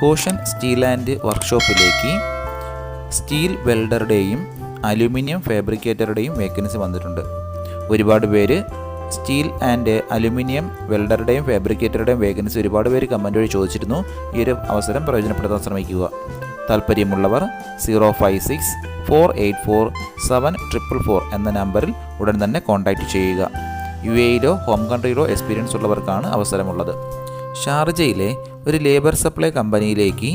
Caution steel and വർക്ക്ഷോപ്പിലേക്ക് steel വെൽഡറുടെയും aluminium ഫാബ്രിക്കേറ്ററുടെയും വേക്കൻസി വന്നിട്ടുണ്ട്. ഒരുപാട് പേര് സ്റ്റീൽ ആൻഡ് അലുമിനിയം വെൽഡറുടെയും ഫാബ്രിക്കേറ്ററുടെയും വേക്കൻസി ഒരുപാട് പേര് കമന്റ് വഴി ചോദിച്ചിരുന്നു. ഈ ഒരു അവസരം പ്രയോജനപ്പെടുത്താൻ ശ്രമിക്കുക. താല്പര്യമുള്ളവർ zero five six four eight four seven triple four എന്ന നമ്പറിൽ ഉടൻ തന്നെ കോൺടാക്റ്റ് ചെയ്യുക. യു എയിലോ ഹോം കൺട്രിയിലോ എക്സ്പീരിയൻസ് ഉള്ളവർക്കാണ് അവസരമുള്ളത്. ഷാർജയിലെ ഒരു ലേബർ സപ്ലൈ കമ്പനിയിലേക്ക്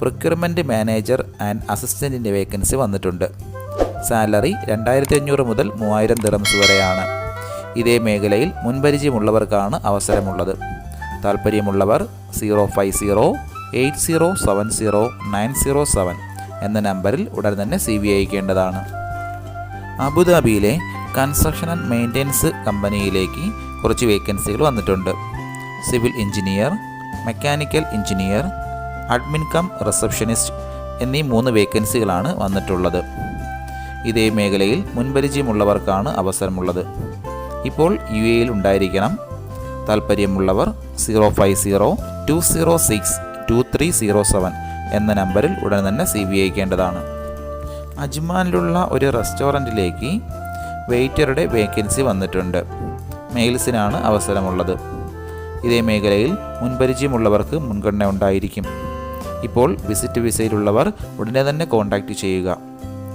പ്രൊക്യൂർമെന്റ് മാനേജർ ആൻഡ് അസിസ്റ്റന്റിന്റെ വേക്കൻസി വന്നിട്ടുണ്ട്. സാലറി രണ്ടായിരത്തി അഞ്ഞൂറ് മുതൽ മൂവായിരം ദിറംസ് വരെയാണ്. ഇതേ മേഖലയിൽ മുൻപരിചയമുള്ളവർക്കാണ് അവസരമുള്ളത്. താല്പര്യമുള്ളവർ zero five zero eight zero seven zero nine zero seven എന്ന നമ്പറിൽ ഉടൻ തന്നെ സി വി അയക്കേണ്ടതാണ്. അബുദാബിയിലെ കൺസ്ട്രക്ഷൻ ആൻഡ് മെയിന്റെനൻസ് കമ്പനിയിലേക്ക് കുറച്ച് വേക്കൻസികൾ വന്നിട്ടുണ്ട്. Civil engineer mechanical engineer admin cum receptionist എന്നീ മൂന്ന് വേക്കൻസികളാണ് വന്നിട്ടുള്ളത്. ഇതേ മേഖലയിൽ മുൻപരിചയമുള്ളവർക്കാണ് അവസരമുള്ളത്. ഇപ്പോൾ യു എയിൽ ഉണ്ടായിരിക്കണം. താല്പര്യമുള്ളവർ zero five zero two zero six two three zero seven എന്ന നമ്പറിൽ ഉടൻ തന്നെ സി വി അയക്കേണ്ടതാണ്. അജ്മാനിലുള്ള ഒരു റെസ്റ്റോറന്റിലേക്ക് വെയിറ്ററുടെ വേക്കൻസി വന്നിട്ടുണ്ട്. മെയിൽസിനാണ് അവസരമുള്ളത്. ഇതേ മേഖലയിൽ മുൻപരിചയമുള്ളവർക്ക് മുൻഗണന ഉണ്ടായിരിക്കും. ഇപ്പോൾ വിസിറ്റ് വിസയിലുള്ളവർ ഉടനെ തന്നെ കോൺടാക്റ്റ് ചെയ്യുക.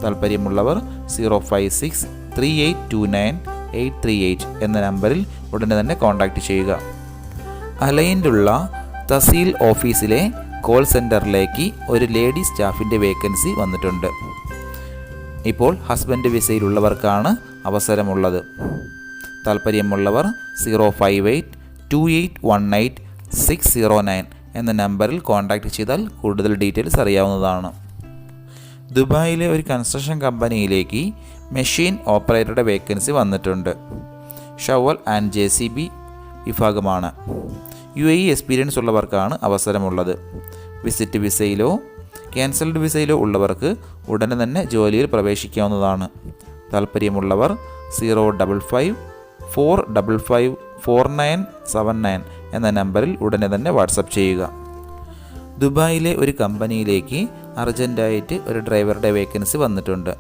താല്പര്യമുള്ളവർ zero five six three eight two nine eight three eight എന്ന നമ്പറിൽ ഉടനെ തന്നെ കോൺടാക്റ്റ് ചെയ്യുക. അലൈൻഡുള്ള തസീൽ ഓഫീസിലെ കോൾ സെന്ററിലേക്ക് ഒരു ലേഡി സ്റ്റാഫിന്റെ വേക്കൻസി വന്നിട്ടുണ്ട്. ഇപ്പോൾ ഹസ്ബൻഡ് വിസയിലുള്ളവർക്കാണ് അവസരമുള്ളത്. താല്പര്യമുള്ളവർ zero five eight two eight one eight six zero nine എന്ന നമ്പറിൽ കോൺടാക്റ്റ് ചെയ്താൽ കൂടുതൽ ഡീറ്റെയിൽസ് അറിയാവുന്നതാണ്. ദുബായിലെ ഒരു കൺസ്ട്രക്ഷൻ കമ്പനിയിലേക്ക് മെഷീൻ ഓപ്പറേറ്ററുടെ വേക്കൻസി വന്നിട്ടുണ്ട്. Shovel and J C B വിഭാഗമാണ്. യു എ എക്സ്പീരിയൻസ് ഉള്ളവർക്കാണ് അവസരമുള്ളത്. വിസിറ്റ് വിസയിലോ ക്യാൻസൽഡ് വിസയിലോ ഉള്ളവർക്ക് ഉടനെ തന്നെ ജോലിയിൽ പ്രവേശിക്കാവുന്നതാണ്. താല്പര്യമുള്ളവർ zero double five four double five four nine seven nine എന്ന നമ്പറിൽ ഉടനെ തന്നെ വാട്സപ്പ് ചെയ്യുക. ദുബായിലെ ഒരു കമ്പനിയിലേക്ക് അർജന്റായിട്ട് ഒരു ഡ്രൈവറുടെ വേക്കൻസി വന്നിട്ടുണ്ട്.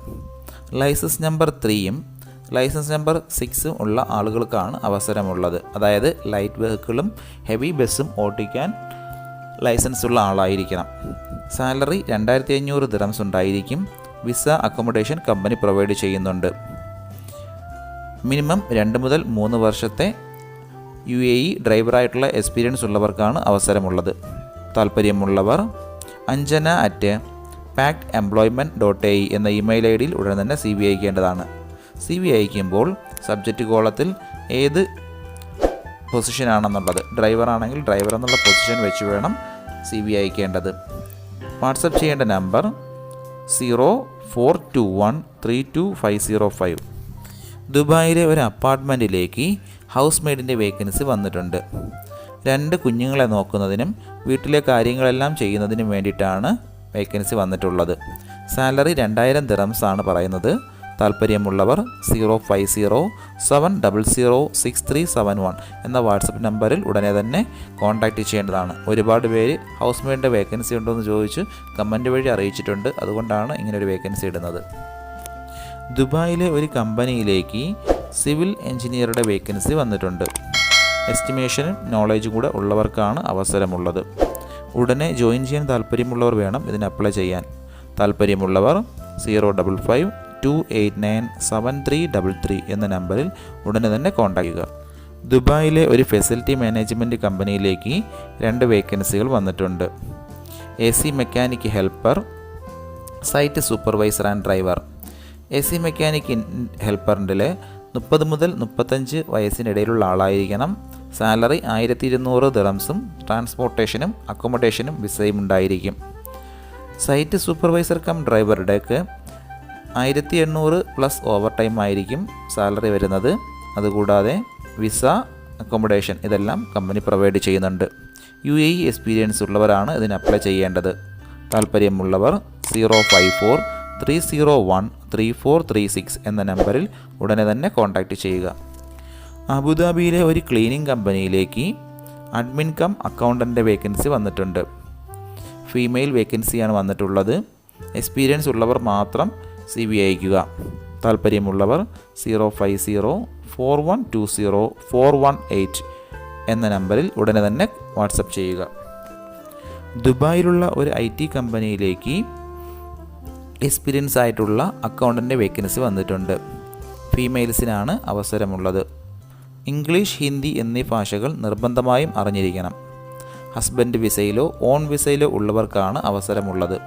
ലൈസൻസ് നമ്പർ ത്രീയും ലൈസൻസ് നമ്പർ സിക്സും ഉള്ള ആളുകൾക്കാണ് അവസരമുള്ളത്. അതായത് ലൈറ്റ് വെഹിക്കിളും ഹെവി ബസ്സും ഓടിക്കാൻ ലൈസൻസ് ഉള്ള ആളായിരിക്കണം. സാലറി രണ്ടായിരത്തി അഞ്ഞൂറ് ദിറംസ് ഉണ്ടായിരിക്കും. വിസ അക്കോമഡേഷൻ കമ്പനി പ്രൊവൈഡ് ചെയ്യുന്നുണ്ട്. മിനിമം രണ്ട് മുതൽ മൂന്ന് വർഷത്തെ യു എ ഇ ഡ്രൈവറായിട്ടുള്ള എക്സ്പീരിയൻസ് ഉള്ളവർക്കാണ് അവസരമുള്ളത്. താല്പര്യമുള്ളവർ Anjana at pact employment dot A എന്ന ഇമെയിൽ ഐ ഡിയിൽ ഉടൻ തന്നെ സി വി അയക്കേണ്ടതാണ്. സി വി അയക്കുമ്പോൾ സബ്ജക്റ്റ് കോളത്തിൽ ഏത് പൊസിഷനാണെന്നുള്ളത് ഡ്രൈവർ ആണെങ്കിൽ ഡ്രൈവർ എന്നുള്ള പൊസിഷൻ വെച്ച് വേണം സി വി അയക്കേണ്ടത്. വാട്സപ്പ് ചെയ്യേണ്ട number zero four two one three two five zero five ദുബായിലെ ഒരു അപ്പാർട്ട്മെന്റിലേക്ക് ഹൗസ് മെയ്ഡിന്റെ വേക്കൻസി വന്നിട്ടുണ്ട്. രണ്ട് കുഞ്ഞുങ്ങളെ നോക്കുന്നതിനും വീട്ടിലെ കാര്യങ്ങളെല്ലാം ചെയ്യുന്നതിനും വേണ്ടിയിട്ടാണ് വേക്കൻസി വന്നിട്ടുള്ളത്. സാലറി രണ്ടായിരം ദിറംസ് ആണ് പറയുന്നത്. താല്പര്യമുള്ളവർ zero five zero seven double zero six three seven one എന്ന വാട്സപ്പ് നമ്പറിൽ ഉടനെ തന്നെ കോൺടാക്റ്റ് ചെയ്യേണ്ടതാണ്. ഒരുപാട് പേര് ഹൗസ് മെയ്ഡിന്റെ വേക്കൻസി ഉണ്ടോ എന്ന് ചോദിച്ച് കമന്റ് വഴി അറിയിച്ചിട്ടുണ്ട്. അതുകൊണ്ടാണ് ഇങ്ങനെ ഒരു വേക്കൻസി ഇടുന്നത്. ദുബായിലെ ഒരു കമ്പനിയിലേക്ക് സിവിൽ എഞ്ചിനീയറുടെ വേക്കൻസി വന്നിട്ടുണ്ട്. എസ്റ്റിമേഷനും നോളേജും കൂടെ ഉള്ളവർക്കാണ് അവസരമുള്ളത്. ഉടനെ ജോയിൻ ചെയ്യാൻ താല്പര്യമുള്ളവർ വേണം ഇതിന് അപ്ലൈ ചെയ്യാൻ. താല്പര്യമുള്ളവർ zero double five two eight nine seven three double three എന്ന നമ്പറിൽ ഉടനെ തന്നെ കോൺടാക്ട് ചെയ്യുക. ദുബായിലെ ഒരു ഫെസിലിറ്റി മാനേജ്മെന്റ് കമ്പനിയിലേക്ക് രണ്ട് വേക്കൻസികൾ വന്നിട്ടുണ്ട്. A C mechanic helper site supervisor and driver A C mechanic ഹെൽപ്പറിന്റെ മുപ്പത് മുതൽ മുപ്പത്തഞ്ച് വയസ്സിനിടയിലുള്ള ആളായിരിക്കണം. സാലറി ആയിരത്തി ഇരുന്നൂറ് ദിറംസും ട്രാൻസ്പോർട്ടേഷനും അക്കോമഡേഷനും വിസയും ഉണ്ടായിരിക്കും. സൈറ്റ് സൂപ്പർവൈസർ കം ഡ്രൈവറുടെയൊക്കെ ആയിരത്തി എണ്ണൂറ് പ്ലസ് ഓവർ ടൈം ആയിരിക്കും സാലറി വരുന്നത്. അതുകൂടാതെ വിസ അക്കോമഡേഷൻ ഇതെല്ലാം കമ്പനി പ്രൊവൈഡ് ചെയ്യുന്നുണ്ട്. യു എ ഇ എക്സ്പീരിയൻസ് ഉള്ളവരാണ് ഇതിന് അപ്ലൈ ചെയ്യേണ്ടത്. താല്പര്യമുള്ളവർ zero five four three zero one three four three six എന്ന നമ്പറിൽ ഉടനെ തന്നെ കോൺടാക്റ്റ് ചെയ്യുക. അബുദാബിയിലെ ഒരു ക്ലീനിങ് കമ്പനിയിലേക്ക് അഡ്മിൻ കം അക്കൗണ്ടന്റെ വേക്കൻസി വന്നിട്ടുണ്ട്. ഫീമെയിൽ വേക്കൻസിയാണ് വന്നിട്ടുള്ളത്. എക്സ്പീരിയൻസ് ഉള്ളവർ മാത്രം സി വി അയക്കുക താല്പര്യമുള്ളവർ zero five zero four one two zero four one eight എന്ന നമ്പറിൽ ഉടനെ തന്നെ വാട്സപ്പ് ചെയ്യുക. ദുബായിലുള്ള ഒരു ഐ ടി കമ്പനിയിലേക്ക് എക്സ്പീരിയൻസ് ആയിട്ടുള്ള അക്കൗണ്ടന്റെ വേക്കൻസി വന്നിട്ടുണ്ട്. ഫീമെയിൽസിനാണ് അവസരമുള്ളത്. ഇംഗ്ലീഷ് ഹിന്ദി എന്നീ ഭാഷകൾ നിർബന്ധമായും അറിഞ്ഞിരിക്കണം. ഹസ്ബൻഡ് വിസയിലോ ഓൺ വിസയിലോ ഉള്ളവർക്കാണ് അവസരമുള്ളത്.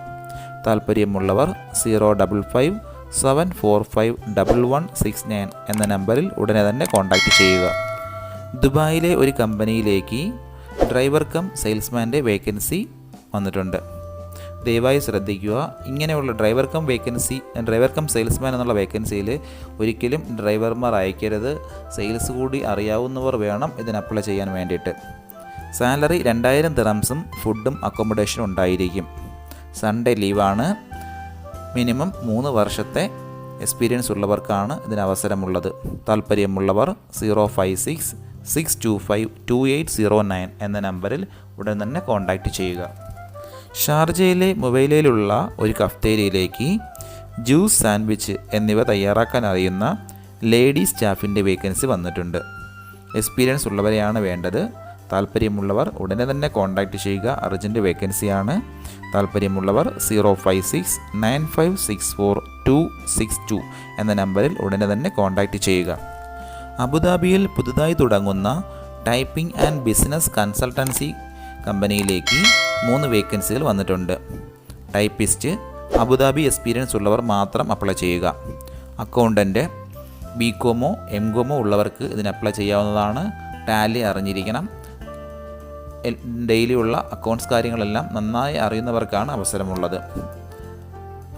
താല്പര്യമുള്ളവർ zero double five seven four five double one six nine എന്ന നമ്പറിൽ ഉടനെ തന്നെ കോൺടാക്റ്റ് ചെയ്യുക. ദുബായിലെ ഒരു കമ്പനിയിലേക്ക് ഡ്രൈവർ കം സെയിൽസ്മാന്റെ വേക്കൻസി വന്നിട്ടുണ്ട്. ദയവായി ശ്രദ്ധിക്കുക. ഇങ്ങനെയുള്ള driver cum vacancy driver cum salesman എന്നുള്ള വേക്കൻസിയിൽ ഒരിക്കലും ഡ്രൈവർമാർ അയക്കരുത്. സെയിൽസ് കൂടി അറിയാവുന്നവർ വേണം ഇതിന് അപ്ലൈ ചെയ്യാൻ വേണ്ടിയിട്ട്. സാലറി രണ്ടായിരം ദിറംസും ഫുഡും അക്കോമഡേഷനും ഉണ്ടായിരിക്കും. സൺഡേ ലീവാണ് മിനിമം മൂന്ന് വർഷത്തെ എക്സ്പീരിയൻസ് ഉള്ളവർക്കാണ് ഇതിന് അവസരമുള്ളത്. താല്പര്യമുള്ളവർ zero five six six two five two eight zero nine എന്ന നമ്പറിൽ ഉടൻ തന്നെ കോൺടാക്റ്റ് ചെയ്യുക. ഷാർജയിലെ മൊബൈലയിലുള്ള ഒരു കഫ്തേരിയയിലേക്ക് ജ്യൂസ് സാൻഡ്വിച്ച് എന്നിവ തയ്യാറാക്കാൻ അറിയുന്ന ലേഡി സ്റ്റാഫിന്റെ വേക്കൻസി വന്നിട്ടുണ്ട്. എക്സ്പീരിയൻസ് ഉള്ളവരെയാണ് വേണ്ടത്. താല്പര്യമുള്ളവർ ഉടനെ തന്നെ കോൺടാക്റ്റ് ചെയ്യുക. അർജന്റ് വേക്കൻസിയാണ്. താല്പര്യമുള്ളവർ zero five six nine five six four two six two എന്ന നമ്പറിൽ ഉടനെ തന്നെ കോൺടാക്റ്റ് ചെയ്യുക. അബുദാബിയിൽ പുതുതായി തുടങ്ങുന്ന ടൈപ്പിംഗ് ആൻഡ് ബിസിനസ് കൺസൾട്ടൻസി കമ്പനിയിലേക്ക് മൂന്ന് വേക്കൻസികൾ വന്നിട്ടുണ്ട്. ടൈപ്പിസ്റ്റ് അബുദാബി എക്സ്പീരിയൻസ് ഉള്ളവർ മാത്രം അപ്ലൈ ചെയ്യുക. അക്കൗണ്ടന്റ് ബി കോമോ എം കോമോ ഉള്ളവർക്ക് ഇതിന് അപ്ലൈ ചെയ്യാവുന്നതാണ്. ടാലി അറിഞ്ഞിരിക്കണം. ഡെയിലിയുള്ള അക്കൗണ്ട്സ് കാര്യങ്ങളെല്ലാം നന്നായി അറിയുന്നവർക്കാണ് അവസരമുള്ളത്.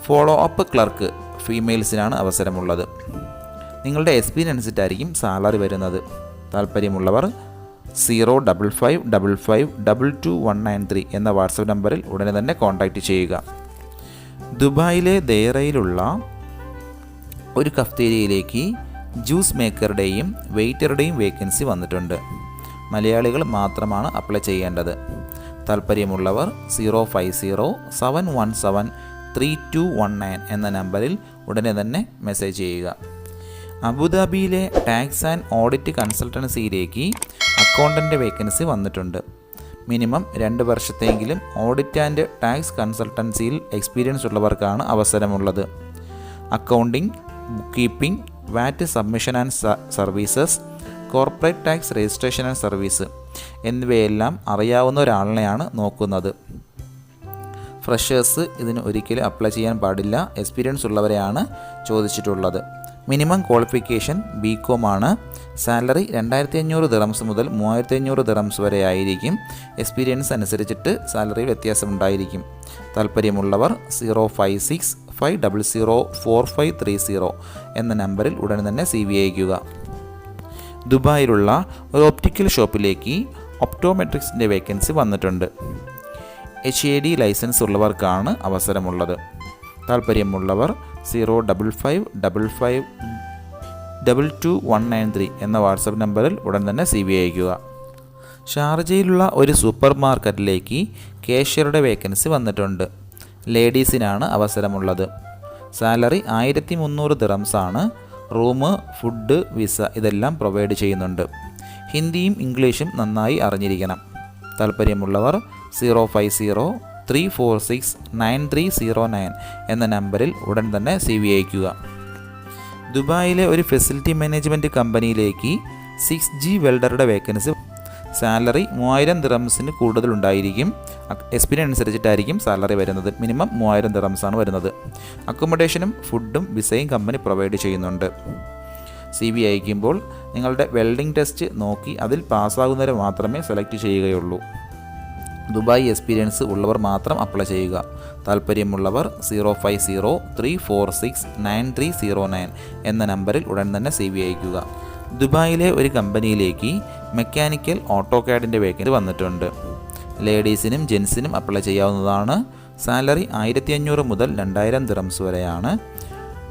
ഫോളോ അപ്പ് ക്ലർക്ക് ഫീമെയിൽസിനാണ് അവസരമുള്ളത്. നിങ്ങളുടെ എക്സ്പീരിയൻസിട്ടായിരിക്കും സാലറി വരുന്നത്. താല്പര്യമുള്ളവർ zero double five double five double two one nine three എന്ന വാട്സപ്പ് നമ്പറിൽ ഉടനെ തന്നെ കോൺടാക്റ്റ് ചെയ്യുക. ദുബായിലെ ദേറയിലുള്ള ഒരു കഫ്തേരിയയിലേക്ക് ജ്യൂസ് മേക്കറുടെയും വെയിറ്ററുടെയും വേക്കൻസി വന്നിട്ടുണ്ട്. മലയാളികൾ മാത്രമാണ് അപ്ലൈ ചെയ്യേണ്ടത്. താല്പര്യമുള്ളവർ zero five zero seven one seven three two one nine എന്ന നമ്പറിൽ ഉടനെ തന്നെ മെസ്സേജ് ചെയ്യുക. അബുദാബിയിലെ ടാക്സ് ആൻഡ് ഓഡിറ്റ് കൺസൾട്ടൻസിയിലേക്ക് അക്കൗണ്ടന്റ് വേക്കൻസി വന്നിട്ടുണ്ട്. മിനിമം രണ്ട് വർഷത്തെങ്കിലും ഓഡിറ്റ് ആൻഡ് ടാക്സ് കൺസൾട്ടൻസിയിൽ എക്സ്പീരിയൻസ് ഉള്ളവർക്കാണ് അവസരമുള്ളത്. Accounting book keeping VAT submission and services corporate tax registration and service എന്നിവയെല്ലാം അറിയാവുന്ന ഒരാളിനെയാണ് നോക്കുന്നത്. ഫ്രഷേഴ്സ് ഇതിന് ഒരിക്കലും അപ്ലൈ ചെയ്യാൻ പാടില്ല. എക്സ്പീരിയൻസ് ഉള്ളവരെയാണ് ചോദിച്ചിട്ടുള്ളത്. മിനിമം ക്വാളിഫിക്കേഷൻ ബി കോം ആണ്. സാലറി രണ്ടായിരത്തി അഞ്ഞൂറ് ദിറംസ് മുതൽ മൂവായിരത്തി അഞ്ഞൂറ് ദിറംസ് വരെ ആയിരിക്കും. എക്സ്പീരിയൻസ് അനുസരിച്ചിട്ട് സാലറി വ്യത്യാസമുണ്ടായിരിക്കും. താല്പര്യമുള്ളവർ zero five six five double zero four five three zero എന്ന നമ്പറിൽ ഉടൻ തന്നെ സി വി അയക്കുക ദുബായിലുള്ള ഒരു ഒപ്റ്റിക്കൽ ഷോപ്പിലേക്ക് ഒപ്റ്റോമെട്രിക്സിന്റെ വേക്കൻസി വന്നിട്ടുണ്ട്. എച്ച് എ ഡി ലൈസൻസ് ഉള്ളവർക്കാണ് അവസരമുള്ളത്. താല്പര്യമുള്ളവർ zero double five double five double two one nine three എന്ന വാട്സപ്പ് നമ്പറിൽ ഉടൻ തന്നെ സി വി അയക്കുക ഷാർജയിലുള്ള ഒരു സൂപ്പർ മാർക്കറ്റിലേക്ക് കേഷ്യറുടെ വേക്കൻസി വന്നിട്ടുണ്ട്. ലേഡീസിനാണ് അവസരമുള്ളത്. സാലറി ആയിരത്തി മുന്നൂറ് ദിറംസാണ് റൂം ഫുഡ് വിസ ഇതെല്ലാം പ്രൊവൈഡ് ചെയ്യുന്നുണ്ട്. ഹിന്ദിയും ഇംഗ്ലീഷും നന്നായി അറിഞ്ഞിരിക്കണം. താല്പര്യമുള്ളവർ zero five zero three four six nine three zero nine എന്ന നമ്പറിൽ ഉടൻ തന്നെ സി വി അയക്കുക ദുബായിലെ ഒരു ഫെസിലിറ്റി മാനേജ്മെന്റ് കമ്പനിയിലേക്ക് സിക്സ് ജി വെൽഡറുടെ വേക്കൻസി സാലറി മൂവായിരം ദിറംസിന് കൂടുതലുണ്ടായിരിക്കും. എക്സ്പീരിയൻസ് അനുസരിച്ചിട്ടായിരിക്കും സാലറി വരുന്നത്. മിനിമം മൂവായിരം ദിറംസാണ് വരുന്നത്. അക്കോമഡേഷനും ഫുഡും വിസയും കമ്പനി പ്രൊവൈഡ് ചെയ്യുന്നുണ്ട്. സി വി അയക്കുമ്പോൾ നിങ്ങളുടെ വെൽഡിംഗ് ടെസ്റ്റ് നോക്കി അതിൽ പാസ്സാകുന്നവരെ മാത്രമേ സെലക്ട് ചെയ്യുകയുള്ളൂ. ദുബായ് എക്സ്പീരിയൻസ് ഉള്ളവർ മാത്രം അപ്ലൈ ചെയ്യുക. താല്പര്യമുള്ളവർ zero five zero three four six nine three zero nine എന്ന നമ്പറിൽ ഉടൻ തന്നെ സി വി അയക്കുക ദുബായിലെ ഒരു കമ്പനിയിലേക്ക് മെക്കാനിക്കൽ ഓട്ടോ കാഡിന്റെ വേക്കൻസി വന്നിട്ടുണ്ട്. ലേഡീസിനും ജെൻസിനും അപ്ലൈ ചെയ്യാവുന്നതാണ്. സാലറി ആയിരത്തി അഞ്ഞൂറ് മുതൽ രണ്ടായിരം ദിറംസ് വരെയാണ്.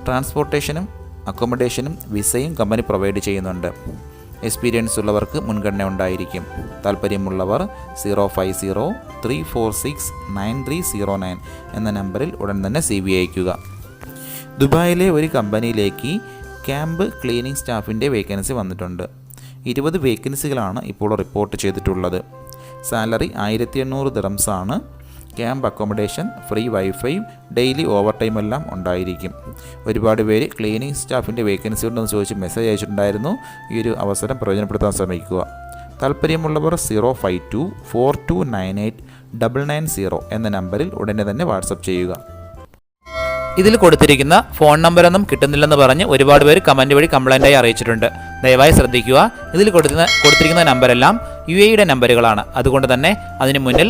ട്രാൻസ്പോർട്ടേഷനും അക്കോമഡേഷനും വിസയും കമ്പനി പ്രൊവൈഡ് ചെയ്യുന്നുണ്ട്. എക്സ്പീരിയൻസ് ഉള്ളവർക്ക് മുൻഗണന ഉണ്ടായിരിക്കും. താല്പര്യമുള്ളവർ zero five zero three four six nine three zero nine എന്ന നമ്പറിൽ ഉടൻ തന്നെ സി വി അയക്കുക ദുബായിലെ ഒരു കമ്പനിയിലേക്ക് ക്യാമ്പ് ക്ലീനിങ് സ്റ്റാഫിന്റെ വേക്കൻസി വന്നിട്ടുണ്ട്. ഇരുപത് വേക്കൻസികളാണ് ഇപ്പോൾ റിപ്പോർട്ട് ചെയ്തിട്ടുള്ളത്. സാലറി ആയിരത്തി എണ്ണൂറ് ദിറംസാണ്. ക്യാമ്പ് അക്കോമഡേഷൻ ഫ്രീ വൈഫൈയും ഡെയിലി ഓവർ ടൈം എല്ലാം ഉണ്ടായിരിക്കും. ഒരുപാട് പേര് ക്ലീനിങ് സ്റ്റാഫിന്റെ വേക്കൻസി ഉണ്ടെന്ന് ചോദിച്ച് മെസ്സേജ് അയച്ചിട്ടുണ്ടായിരുന്നു. ഈ ഒരു അവസരം പ്രയോജനപ്പെടുത്താൻ ശ്രമിക്കുക. താല്പര്യമുള്ളവർ zero five two four two nine eight double nine zero എന്ന നമ്പറിൽ ഉടനെ തന്നെ വാട്സപ്പ് ചെയ്യുക. ഇതിൽ കൊടുത്തിരിക്കുന്ന ഫോൺ നമ്പറൊന്നും കിട്ടുന്നില്ലെന്ന് പറഞ്ഞ് ഒരുപാട് പേര് കമന്റ് വഴി കംപ്ലൈന്റായി അറിയിച്ചിട്ടുണ്ട്. ദയവായി ശ്രദ്ധിക്കുക. ഇതിൽ കൊടുക്കുന്ന കൊടുത്തിരിക്കുന്ന നമ്പരെല്ലാം യു എയുടെ നമ്പറുകളാണ്. അതുകൊണ്ട് തന്നെ അതിന് മുന്നിൽ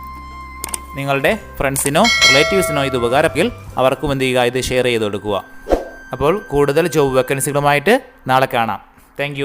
നിങ്ങളുടെ ഫ്രണ്ട്സിനോ റിലേറ്റീവ്സിനോ ഇത് ഉപകാരമെങ്കിൽ അവർക്കും എന്ത് ചെയ്യുക ഇത് ഷെയർ ചെയ്ത് കൊടുക്കുക. അപ്പോൾ കൂടുതൽ ജോബ് വേക്കൻസികളുമായിട്ട് നാളെ കാണാം. താങ്ക്